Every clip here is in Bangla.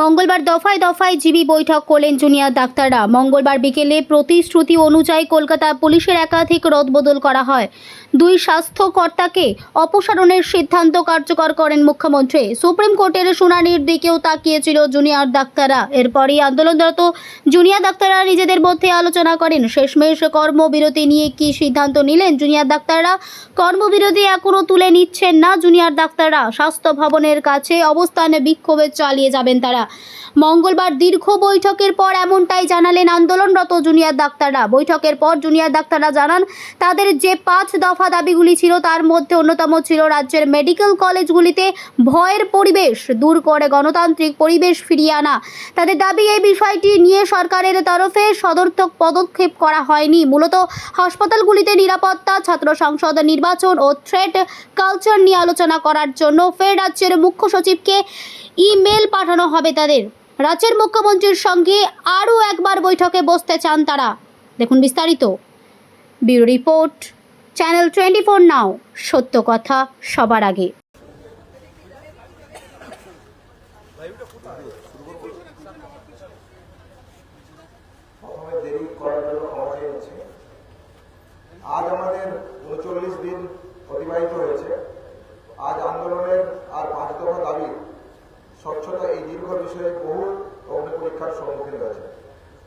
মঙ্গলবার দফায় দফায় জিবি বৈঠক করলেন জুনিয়র ডাক্তাররা। মঙ্গলবার বিকেলে প্রতিশ্রুতি অনুযায়ী কলকাতা পুলিশের একাধিক রদবদল করা হয়। দুই স্বাস্থ্যকর্তাকে অপসারণের সিদ্ধান্ত কার্যকর করেন মুখ্যমন্ত্রী। সুপ্রিম কোর্টের শুনানির দিকেও তাকিয়েছিল জুনিয়র ডাক্তাররা। এরপরই আন্দোলনরত জুনিয়র ডাক্তাররা নিজেদের মধ্যে আলোচনা করেন। শেষমেশ কর্মবিরতি নিয়ে কি সিদ্ধান্ত নিলেন জুনিয়র ডাক্তাররা? কর্মবিরতি এখনও তুলে নিচ্ছেন না জুনিয়র ডাক্তাররা। স্বাস্থ্য ভবনের কাছে অবস্থানে বিক্ষোভে চালিয়ে যাবেন তারা। মঙ্গলবার দীর্ঘ বৈঠকের পর এমনটাই জানালেন আন্দোলনরত জুনিয়র ডাক্তাররা। বৈঠকের পর জুনিয়র ডাক্তাররা জানান, তাদের যে পাঁচ দফা দাবিগুলি ছিল তার মধ্যে অন্যতম ছিল রাজ্যের মেডিকেল কলেজগুলিতে ভয়ের পরিবেশ, দূর করে গণতান্ত্রিক পরিবেশ ফিরিয়ে আনা। তাদের দাবি, এই বিষয়টি নিয়ে সরকারের তরফে সদর্থক পদক্ষেপ করা হয়নি। মূলত হাসপাতালগুলিতে নিরাপত্তা, ছাত্র সংসদ নির্বাচন ও থ্রেট কালচার নিয়ে আলোচনা করার জন্য ফের রাজ্যের মুখ্য সচিবকে ইমেল পাঠানো হবে তাদের রাজ্যের মুখ্যমন্ত্রীর সঙ্গে আরও একবার বৈঠকে বসতে চান তারা। দেখুন বিস্তারিত। Bureau report, channel twenty four now. সত্য কথা সবার আগে। আজ আমাদের উনচল্লিশ দিন অতিবাহিত হয়েছে আজ আন্দোলনের আর পাঁচ দফা দাবি স্বচ্ছতা এই দীর্ঘ বিষয়ে বহু অগ্নি পরীক্ষার সম্মুখীন হয়েছে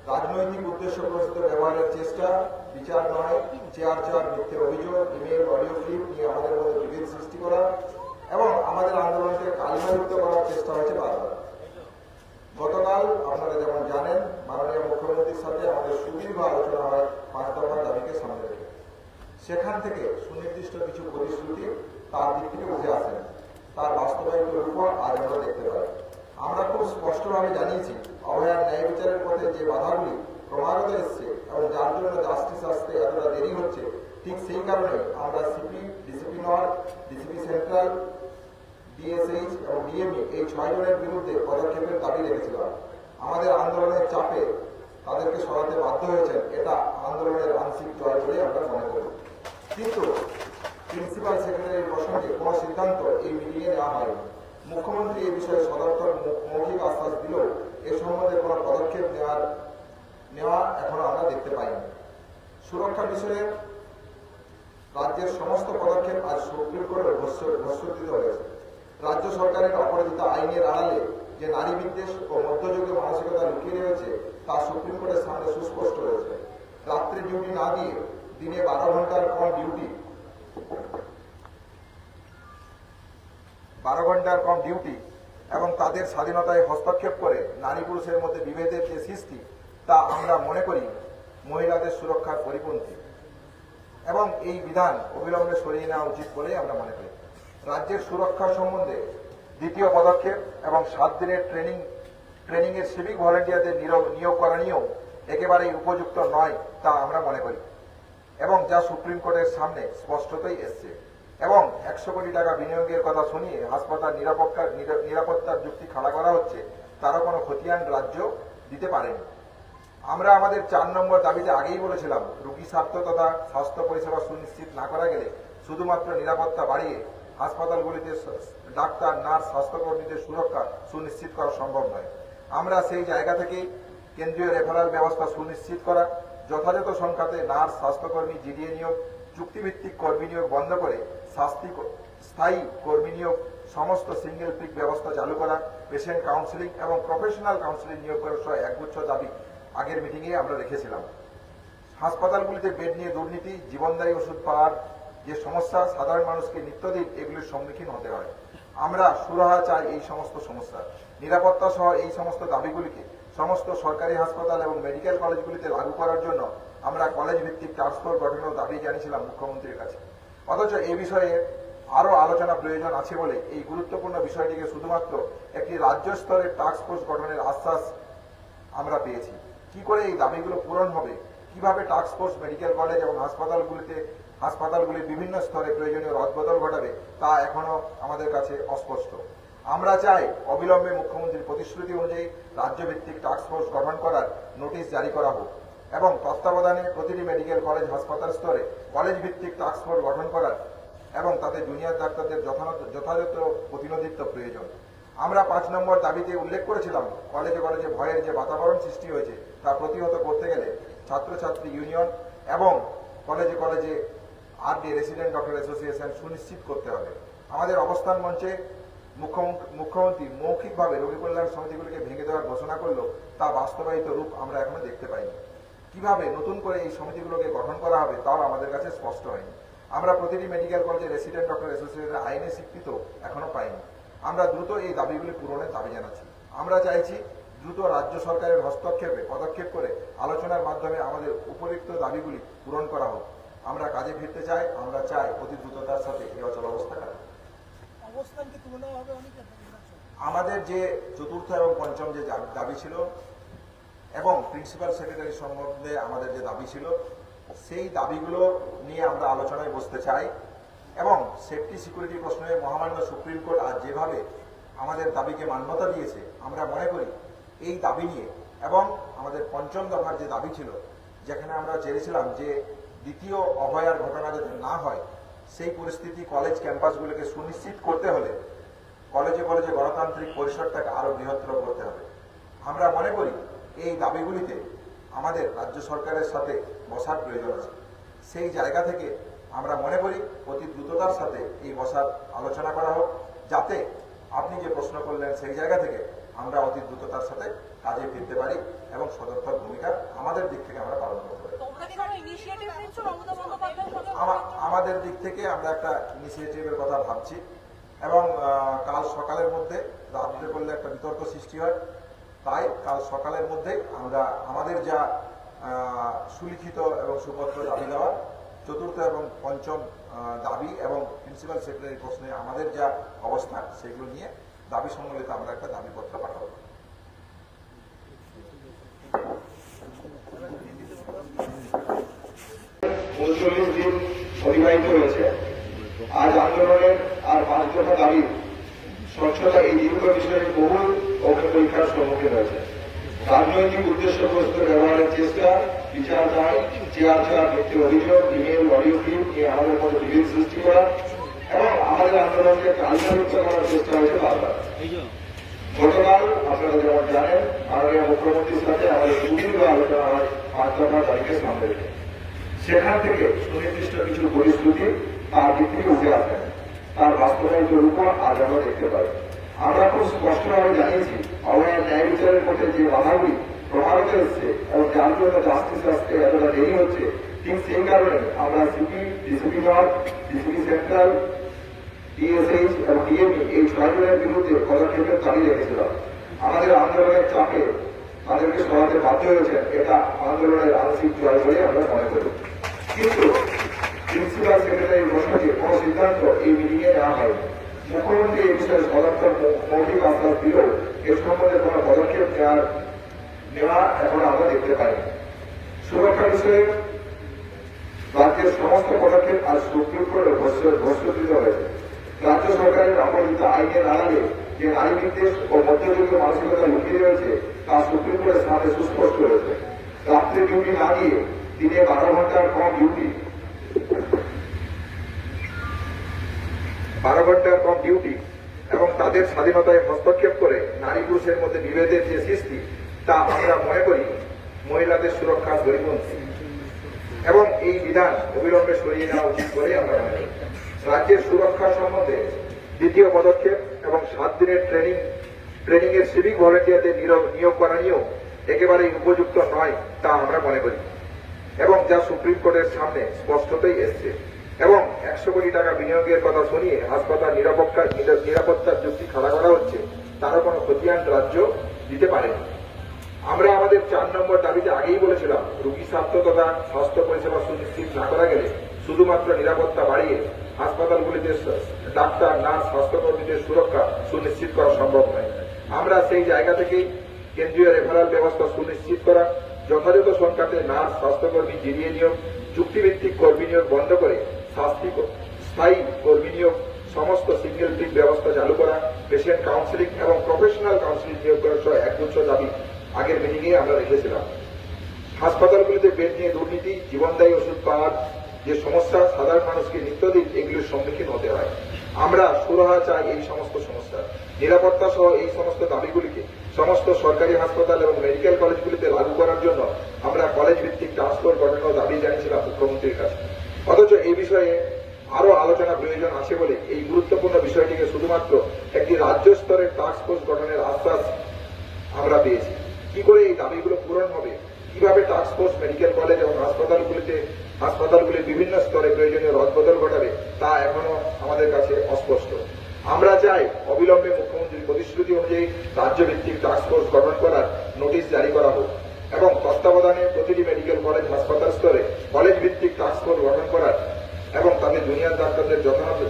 রাজনৈতিক উদ্দেশ্য প্রসূত ব্যবহারের চেষ্টা, বিচার নয়, চেয়ার চেয়ার মিথ্যে অভিযোগ, ইমেল, অডিও ক্লিপ নিয়ে আমাদের মধ্যে বিভেদ সৃষ্টি করা এবং আমাদের আন্দোলনকে কালিমালিপ্ত করার চেষ্টা হয়েছে বারবার। গতকাল আপনারা যেমন জানেন, মাননীয় মুখ্যমন্ত্রীর সাথে আমাদের সুদীর্ঘ আলোচনা হয় পাঁচ দফা দাবিকে সামনে রেখে। সেখান থেকে সুনির্দিষ্ট কিছু প্রতিশ্রুতি তার দিক থেকে উঠে আসেন। তার বাস্তবায়িতের উপর আজ আমরা দেখতে পাই আমরা খুব স্পষ্টভাবে জানিয়েছি অভয়ার ন্যায় বিচারের পথে যে বাধাগুলি ক্রমাগত এসছে এবং যার জন্য জাস্টিস আসতে এতটা দেরি হচ্ছে, ঠিক সেই কারণে আমরা CP DCP north DCP central, DSH এবং ডিএমই এই ছয় জনের বিরুদ্ধে পদক্ষেপের দাবি রেখেছিলাম। আমাদের আন্দোলনের চাপে তাদেরকে সরাতে বাধ্য হয়েছেন, এটা আন্দোলনের আংশিক জয় বলে আমরা মনে করি। কিন্তু প্রিন্সিপাল সেক্রেটারির প্রসঙ্গে কোনো সিদ্ধান্ত এই মিটিংয়ে নেওয়া হয়নি। মুখ্যমন্ত্রী এই বিষয়ে সদর্থক মৌখিক আশ্বাস দিলেও এ সম্বন্ধে কোনো পদক্ষেপ নেওয়ার নেওয়া এখনও আমরা দেখতে পাইনি। সুরক্ষা বিষয়ে রাজ্যের সমস্ত পদক্ষেপ আজ সুপ্রিম কোর্টে ঘোষিত হয়েছে। রাজ্য সরকারের অপরাজিত আইনের আড়ালে যে নারী বিদ্বেষ ও মধ্যযুগীয় মানসিকতা লুকিয়ে রয়েছে, তা সুপ্রিম কোর্টের সামনে সুস্পষ্ট হয়েছে। রাত্রে ডিউটি না দিয়ে দিনে বারো ঘণ্টার কম ডিউটি বারো ঘণ্টার কম ডিউটি এবং তাদের স্বাধীনতায় হস্তক্ষেপ করে নারী পুরুষের মধ্যে বিভেদের যে সৃষ্টি, তা আমরা মনে করি মহিলাদের সুরক্ষার পরিপন্থী। এবং এই বিধান অবিলম্বে সরিয়ে নেওয়া উচিত বলেই আমরা মনে করি। রাজ্যের সুরক্ষা সম্বন্ধে দ্বিতীয় পদক্ষেপ এবং সাত দিনের ট্রেনিং ট্রেনিং এর সিভিক ভলেন্টিয়ারদের নিয়োগ করা নিয়েও একেবারেই উপযুক্ত নয় তা আমরা মনে করি। এবং যা সুপ্রিম কোর্টের সামনে স্পষ্টতই এসছে। এবং একশো কোটি টাকা বিনিয়োগের কথা শুনিয়ে হাসপাতাল নিরাপত্তার নিরা- নিরাপত্তার যুক্তি খাড়া করা হচ্ছে, তারও কোনো খতিয়ান রাজ্য দিতে পারেনি। আমরা আমাদের চার নম্বর দাবিতে আগেই বলেছিলাম, রোগী স্বার্থ তথা স্বাস্থ্য পরিষেবা সুনিশ্চিত না করা গেলে শুধুমাত্র নিরাপত্তা বাড়িয়ে হাসপাতালগুলিতে ডাক্তার, নার্স, স্বাস্থ্যকর্মীদের সুরক্ষা সুনিশ্চিত করা সম্ভব নয়। আমরা সেই জায়গা থেকেই কেন্দ্রীয় রেফারাল ব্যবস্থা সুনিশ্চিত করা যথাযথ সংখ্যাতে নার্স, স্বাস্থ্যকর্মী, জিডিএ নিয়োগ, চুক্তিভিত্তিক কর্মী নিয়োগ বন্ধ করে শাস্তি স্থায়ী কর্মী নিয়োগ, সমস্ত সিঙ্গেল পিক ব্যবস্থা চালু করা পেশেন্ট কাউন্সিলিং এবং প্রফেশনাল কাউন্সিলিং নিয়োগ করার সহ একগুচ্ছ দাবি আগের মিটিংয়ে আমরা রেখেছিলাম। হাসপাতালগুলিতে বেড নিয়ে দুর্নীতি, জীবনদায়ী ওষুধ পাওয়ার যে সমস্যা, সাধারণ মানুষকে নিত্যদিন এগুলির সম্মুখীন হতে হয়। আমরা সুরাহা চাই এই সমস্ত সমস্যা। নিরাপত্তা সহ এই সমস্ত দাবিগুলিকে সমস্ত সরকারি হাসপাতাল এবং মেডিকেল কলেজগুলিতে লাগু করার জন্য আমরা কলেজ ভিত্তিক টাস্কফোর্স গঠনের দাবি জানিয়েছিলাম মুখ্যমন্ত্রীর কাছে। অথচ এই বিষয়ে আরও আলোচনা প্রয়োজন আছে বলে এই গুরুত্বপূর্ণ বিষয়টিকে শুধুমাত্র একটি রাজ্য স্তরের টাস্কফোর্স গঠনের আশ্বাস আমরা পেয়েছি। কি করে এই দাবিগুলো পূরণ হবে? কীভাবে টাস্ক ফোর্স মেডিকেল কলেজ এবং হাসপাতালগুলিতে, হাসপাতালগুলির বিভিন্ন স্তরে প্রয়োজনীয় রদবদল ঘটাবে তা এখনও আমাদের কাছে অস্পষ্ট। আমরা চাই অবিলম্বে মুখ্যমন্ত্রীর প্রতিশ্রুতি অনুযায়ী রাজ্যভিত্তিক টাস্ক ফোর্স গঠন করার নোটিশ জারি করা হোক এবং তত্ত্বাবধানে প্রতিটি মেডিকেল কলেজ হাসপাতাল স্তরে কলেজ ভিত্তিক টাস্ক ফোর্স গঠন করার এবং তাতে জুনিয়র ডাক্তারদের যথাযথ প্রতিনিধিত্ব প্রয়োজন। আমরা পাঁচ নম্বর দাবিতে উল্লেখ করেছিলাম কলেজে কলেজে ভয়ের যে বাতাবরণ সৃষ্টি হয়েছে তা প্রতিহত করতে গেলে ছাত্রছাত্রী ইউনিয়ন এবং কলেজে কলেজে আরডি রেসিডেন্ট ডক্টর অ্যাসোসিয়েশন সুনিশ্চিত করতে হবে। আমাদের অবস্থান মঞ্চে মুখ্যমন্ত্রী মৌখিকভাবে রোগী কল্যাণ সমিতিগুলিকে ভেঙে দেওয়ার ঘোষণা করল, তা বাস্তবায়িত রূপ আমরা এখনও দেখতে পাইনি। কীভাবে নতুন করে এই সমিতিগুলোকে গঠন করা হবে তাও আমাদের কাছে স্পষ্ট হয়নি। আমরা প্রতিটি মেডিকেল কলেজে রেসিডেন্ট ডক্টর অ্যাসোসিয়েশনের আইনে স্বীকৃত এখনও পাইনি। আমরা দ্রুত এই দাবিগুলি পূরণের দাবি জানাচ্ছি। আমরা চাইছি দ্রুত রাজ্য সরকারের হস্তক্ষেপে, পদক্ষেপ করে আলোচনার মাধ্যমে আমাদের উপরিক্ত দাবিগুলি পূরণ করা হোক। আমরা কাজে ফিরতে চাই, আমরা চাই অতি দ্রুততার সাথে এই অচল অবস্থা কাটাতে। অবস্থানকে তুলে নেওয়া হবে অনেক আমাদের যে চতুর্থ এবং পঞ্চম যে দাবি- ছিল, এবং প্রিন্সিপাল সেক্রেটারি সম্বন্ধে আমাদের যে দাবি ছিল, সেই দাবিগুলো নিয়ে আমরা আলোচনায় বসতে চাই। এবং সেফটি সিকিউরিটি প্রশ্নে মহামান্য সুপ্রিম কোর্ট আজ যেভাবে আমাদের দাবিকে মান্যতা দিয়েছে, আমরা মনে করি এই দাবি নিয়ে, এবং আমাদের পঞ্চম দফার যে দাবি ছিল, যেখানে আমরা চেয়েছিলাম যে দ্বিতীয় অভয়ার ঘটনা যাতে না হয় সেই পরিস্থিতি কলেজ ক্যাম্পাসগুলোকে সুনিশ্চিত করতে হলে কলেজে কলেজে গণতান্ত্রিক পরিসরটাকে আরও বৃহত্তর করতে হবে। আমরা মনে করি এই দাবিগুলিতে আমাদের রাজ্য সরকারের সাথে বসার প্রয়োজন আছে। সেই জায়গা থেকে আমরা মনে করি অতি দ্রুততার সাথে এই বসার আলোচনা করা হোক, যাতে আপনি যে প্রশ্ন করলেন সেই জায়গা থেকে আমরা অতি দ্রুততার সাথে কাজে ফিরতে পারি এবং সদর্থক ভূমিকা আমাদের দিক থেকে আমরা পালন করতে পারি। আমাদের দিক থেকে আমরা একটা ইনিশিয়েটিভের কথা ভাবছি। এবং কাল সকালের মধ্যে রাত্রে করলে একটা বিতর্ক সৃষ্টি হয়। তাই কাল সকালের মধ্যেই আমরা, আমাদের যা সুলিখিত এবং সুপত্র দাবি দেওয়া চতুর্থ এবং পঞ্চম দাবি এবং প্রিন্সিপাল সেক্রেটারি প্রশ্নে আমাদের যা অবস্থান সেগুলো নিয়ে দাবি সম্বলিত আমরা একটা দাবিপত্র পাঠাবো। উনচল্লিশ দিন অতিবাহিত হয়েছে আজ আন্দোলনের আর পাঁচ দফা দাবি স্বচ্ছতা এই দীর্ঘ বিষয়ে বহু অগ্নি পরীক্ষার সম্মুখীন হয়েছে। রাজনৈতিক উদ্দেশ্যগ্রস্ত ব্যবহারের চেষ্টা, বিচার দায়, চেয়ার ছাড়া ব্যক্তি অভিযোগ, ইমেল, অডিও ক্লিপ নিয়ে আমাদের মধ্যে বিভেদ সৃষ্টি করা এবং আমাদের আন্দোলনকে কালচারুক্ত করার চেষ্টা হয়েছে বারবার। গতকাল, আপনারা যেমন জানেন, মাননীয় মুখ্যমন্ত্রীর সাথে আমাদের সুদীর্ঘ আলোচনা হয় পাঁচ দফা তারিখের সামনে রেখে। সেখান থেকে সুনির্দিষ্ট কিছু পরিস্থিতি তার থেকে উঠে আসেন তার বাস্তবায়িত রূপ আজ আমরা দেখতে পাই। আমরা খুব স্পষ্টভাবে জানিয়েছি অবহেলা ন্যায় বিচারের মধ্যে যে বাধাগুলি প্রভাবিত হচ্ছে এবং যার জন্য জাস্টিস আসতে এতটা দেরি হচ্ছে, ঠিক সেই কারণে আমরা CP, DCP north DCP central DSH এবং ডিএমই এই ছয়জনের বিরুদ্ধে পদক্ষেপের দাবি রেখেছিলাম। আমাদের আন্দোলনের চাপে তাদেরকে সরাতে বাধ্য হয়েছেন, এটা আন্দোলনের আংশিক জয় বলে আমরা মনে করি। কিন্তু প্রিন্সিপাল সেক্রেটারি বসে কোনো সিদ্ধান্ত এই মিটিং এ নেওয়া হয়নি মুখ্যমন্ত্রী এই বিষয়ে সদর্থক মৌখিক আশ্বাস দিলেও এ সম্বন্ধে কোনো পদক্ষেপ নেওয়ার নেওয়া এখন আমরা দেখতে পাইনি সুরক্ষা বিষয়ে রাজ্যের সমস্ত পদক্ষেপ আজ সুপ্রিম কোর্টে ঘোষিত হয়েছে রাজ্য সরকারের আমলিত আইনের আড়ালে যে নারী বিদ্বেষ ও মধ্যযুগীয় মানসিকতা লুকিয়ে রয়েছে, তা সুপ্রিম কোর্টের সামনে সুস্পষ্ট হয়েছে রাত্রে ডিউটি না দিয়ে দিনে বারো ঘণ্টার কম ডিউটি বারো ঘণ্টার কম ডিউটি এবং তাদের স্বাধীনতায় হস্তক্ষেপ করে নারী পুরুষের মধ্যে বিভেদের যে সৃষ্টি, তা আমরা মনে করি মহিলাদের সুরক্ষার পরিপন্থী। এবং এই বিধান অবিলম্বে সরিয়ে নেওয়া উচিত বলে আমরা মনে করি। রাজ্যের সুরক্ষা সম্বন্ধে দ্বিতীয় পদক্ষেপ এবং সাত দিনের ট্রেনিং ট্রেনিং এর সিভিক ভলেন্টিয়ারদের নিয়োগ- নিয়োগ করা নিয়েও একেবারেই উপযুক্ত নয় তা আমরা মনে করি। এবং যা সুপ্রিম কোর্টের সামনে স্পষ্টতই এসছে। এবং একশো কোটি টাকা বিনিয়োগের কথা শুনিয়ে হাসপাতাল নিরাপত্তা নিরাপত্তার যুক্তি খাড়া করা হচ্ছে, তারও কোনো খতিয়ান রাজ্য দিতে পারেনি। আমরা আমাদের চার নম্বর দাবিতে আগেই বলেছিলাম, রোগী স্বাস্থ্য তথা স্বাস্থ্য পরিষেবা সুনিশ্চিত না করা গেলে শুধুমাত্র নিরাপত্তা বাড়িয়ে হাসপাতালগুলিতে ডাক্তার, নার্স, স্বাস্থ্যকর্মীদের সুরক্ষা সুনিশ্চিত করা সম্ভব নয়। আমরা সেই জায়গা থেকেই কেন্দ্রীয় রেফারেল ব্যবস্থা সুনিশ্চিত করা যথাযথ সংখ্যাতে নার্স স্বাস্থ্যকর্মী জিরিয়ে নিয়োগ, চুক্তিভিত্তিক কর্মী নিয়োগ বন্ধ করে শাস্তি স্থায়ী কর্মী নিয়োগ, সমস্ত সিঙ্গেল টিক ব্যবস্থা চালু করা পেশেন্ট কাউন্সিলিং এবং প্রফেশনাল কাউন্সিলিং নিয়োগ করা সহ একগুচ্ছ দাবি আগের মিটিংয়ে আমরা রেখেছিলাম। হাসপাতালগুলিতে বেড নিয়ে দুর্নীতি, জীবনদায়ী ওষুধ পাওয়ার যে সমস্যা, সাধারণ মানুষকে নিত্যদিন এগুলির সম্মুখীন হতে হয়। আমরা সুরাহা চাই এই সমস্ত সমস্যা নিরাপত্তা সহ এই সমস্ত দাবিগুলিকে সমস্ত সরকারি হাসপাতাল এবং মেডিকেল কলেজগুলিতে লাগু করার জন্য আমরা কলেজ ভিত্তিক ট্রান্সপোর্ট গঠনের দাবি জানিয়েছিলাম মুখ্যমন্ত্রীর কাছে। অথচ এই বিষয়ে আরও আলোচনা প্রয়োজন আছে বলে এই গুরুত্বপূর্ণ বিষয়টিকে শুধুমাত্র একটি রাজ্য স্তরের টাস্ক ফোর্স গঠনের আশ্বাস আমরা পেয়েছি। কি করে এই দাবিগুলো পূরণ হবে? কীভাবে টাস্ক ফোর্স মেডিকেল কলেজ এবং হাসপাতালগুলিতে, হাসপাতালগুলির বিভিন্ন স্তরে প্রয়োজনীয় রদবদল ঘটাবে তা এখনও আমাদের কাছে অস্পষ্ট আমরা চাই অবিলম্বে মুখ্যমন্ত্রীর প্রতিশ্রুতি অনুযায়ী রাজ্য ভিত্তিক টাস্ক ফোর্স গঠন করার নোটিশ জারি করা হোক এবং তত্ত্বাবধানে প্রতিটি মেডিকেল কলেজ হাসপাতাল স্তরে কলেজ ভিত্তিক টাস্ক ফোর্স গঠন করার এবং তাদের জুনিয়র ডাক্তারদের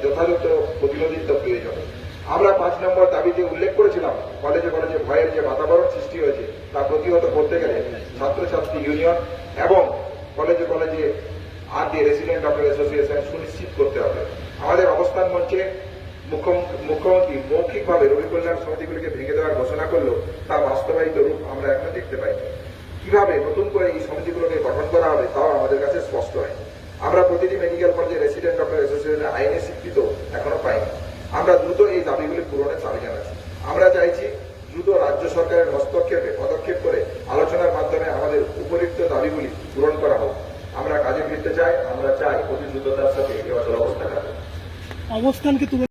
যথাযথ প্রতিনিধিত্ব প্রয়োজন আমরা পাঁচ নম্বর দাবিতে উল্লেখ করেছিলাম কলেজে কলেজে ভয়ের যে বাতাবরণ সৃষ্টি হয়েছে, তা প্রতিহত করতে গেলে ছাত্রছাত্রী ইউনিয়ন এবং কলেজে কলেজে আর রেসিডেন্ট ডক্টর অ্যাসোসিয়েশন সুনিশ্চিত করতে হবে। আমাদের অবস্থান মঞ্চে মুখ্যমন্ত্রী মৌখিকভাবে রবি কল্যাণ সমিতিগুলিকে ভেঙে দেওয়ার ঘোষণা করল তা বাস্তবায়িত রূপ আমরা এখনও দেখতে পাইনি কীভাবে নতুন করে এই সমিতিগুলোকে গঠন করা হবে তাও আমাদের কাছে স্পষ্ট হয়। আমরা প্রতিটি মেডিকেল কলেজে রেসিডেন্ট ডক্টর অ্যাসোসিয়েশনের আইনে স্বীকৃত এখনও পাইনি। আমরা দ্রুত এই দাবিগুলি পূরণের দাবি জানাচ্ছি আমরা চাইছি দ্রুত রাজ্য সরকারের হস্তক্ষেপে পদক্ষেপ করে আলোচনার মাধ্যমে আমাদের উপরিক্ত দাবিগুলি পূরণ করা হোক। আমরা কাজে ফিরতে চাই, আমরা চাই অতি দ্রুততার সাথে অচল অবস্থা কাটে অবস্থানকে